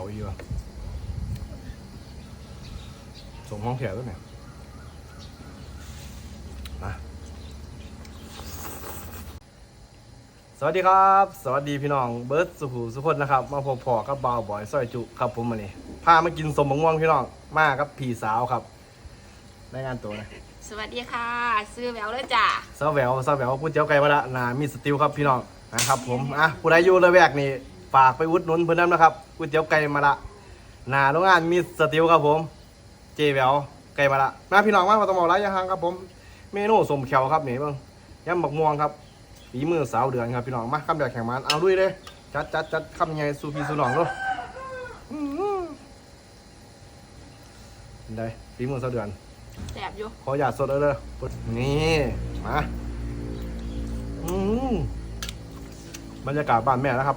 วอยู่อะสมห้องแถวด้วยเนี่ยมาสวัสดีครับ สวัสดีพี่น้องเบิร์ดสุขุสุพจน์นะครับ มาพบพอกับบาวบอยซอยจุครับผมมานี่พามากินสมบังม่วงพี่น้องมากับพี่สาวครับรายงานตัวนะสวัสดีค่ะ ซื้อแววเลยจ้ะซาแหววซาแหววพูดเจ้าไก่มาละนามีสติลครับพี่น้องนะครับผมอะผู้ใดอยู่ระแวกนี่ ฝากไปอุดหนุนเพื่อนน้ำนะครับพูดเจ้าไก่มาละนาโรงงานมีสติลครับผม เจแหววไก่มาละมาพี่น้องมามาต้องบอกไรยังฮังครับผม เมนูสมแขวครับนี่เบ้างยำบักม่วงครับฝีมือสาวเดือนครับพี่น้องมาคำเดียวแข่งมันเอาด้วยเลยจัดจัดจัดคำยังไงสู่พี่สู่น้องด้วยอื้อหือเป็นได้ฝีมือสาวเดือนแสบอยู่ขอหยาดสดเลยเด้อปุ๊บนี่มาอืมบรรยากาศบ้านแม่นะครับ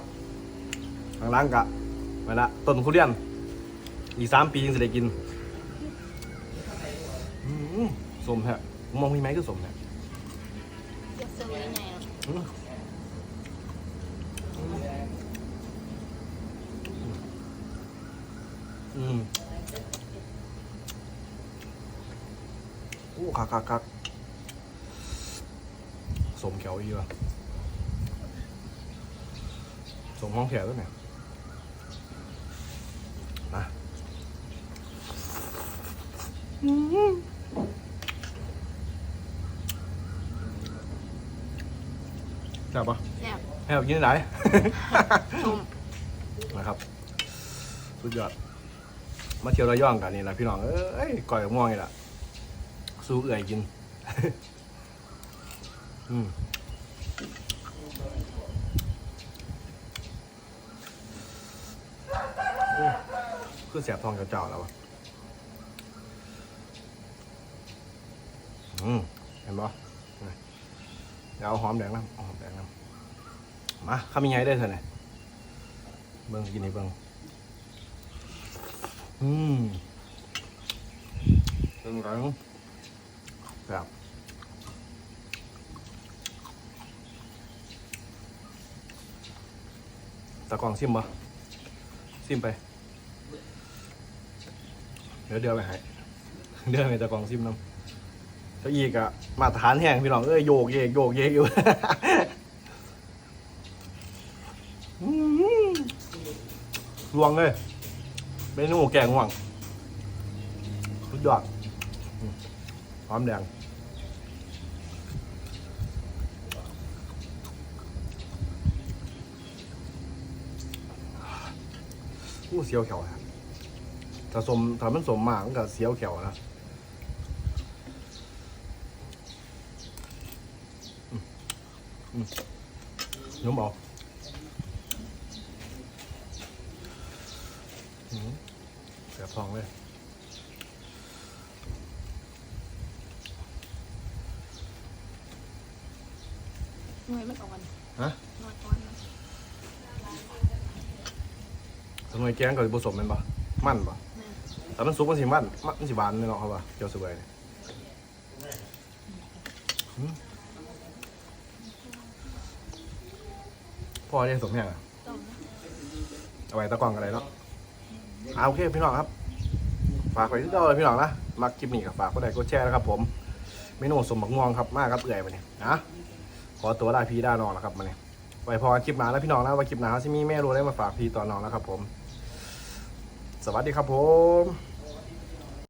ทางร้านกะมาละต้นทุเรียน อีกสามปียังจะได้กินอืมสมแฮะมองมีไหมก็สมแฮะจะซื้อยังไงอะอืมอืมโอ้คักคักคักสมแขวอีกว่ะสมห้องแขวด้วยเนี่ยมา จับปะแสบให้เรากินไหนชมนะครับ สุดยอด มาเที่ยวระยองกันนี่แหละพี่น้อง เอ้ยก่อยม่วงนี่แหละสู้เอื่อยกิน อืมโอ้คือเสียบทองกับเจ้าแล้ววะ อืมเห็นปะเดี๋ยวเอาหอมแดงน้ำเอาหอมแดงน้ำมาข้ามีไงได้เถอะเนี่ยเบิ่งกินให้เบิ่งอืมเป็นไงครับตะกองซิมบ่ซิมไป เดี๋ยวเดือไปให้เดือไปตะกองซิมน้ำ แล้วอีกอะมาตรฐานแห้งพี่น้องเอ้ยโยกเยกโยกเยกอยู่ลวงเลยเมนูแกงห่วงสุดยอดหอมแดงอู้เสียวเขียวครับถ้าสมถ้ามันสมมากมันก็เสียวเขียวนะอืมอืม นุ่มเอาอืมเสียบทองเลยหน่วยมันอ่อนฮะหน่วยอ่อนมันสมัยแกงก็สิผสมแมันปะมันปะแม่แต่มันสุกมันสิมันมันมันสิหวานเลยเนาะครับว่าเจียวสบายเนี่ยอืม พ่อเนี่ยสมแหงอะเอาไว้ตะกร้องอะไรเนาะเอาโอเคพี่น้องครับ ฝากไว้ที่เดิมเลยพี่น้องนะมาคลิปนี้กับฝากกดไลค์กดแชร์นะครับ ผมเมนูสมบักม่วงครับมากครับเอื่อยมาเนี่ยนะขอตัวลาพี่ด้านองนะครับมาเนี่ยไว้พอคลิปหนาแล้วพี่น้องนะว่าคลิปหนาเขาจะมีเมนูอะไรมาฝากพี่ต่อน้องนะครับ ผม สวัสดีครับผม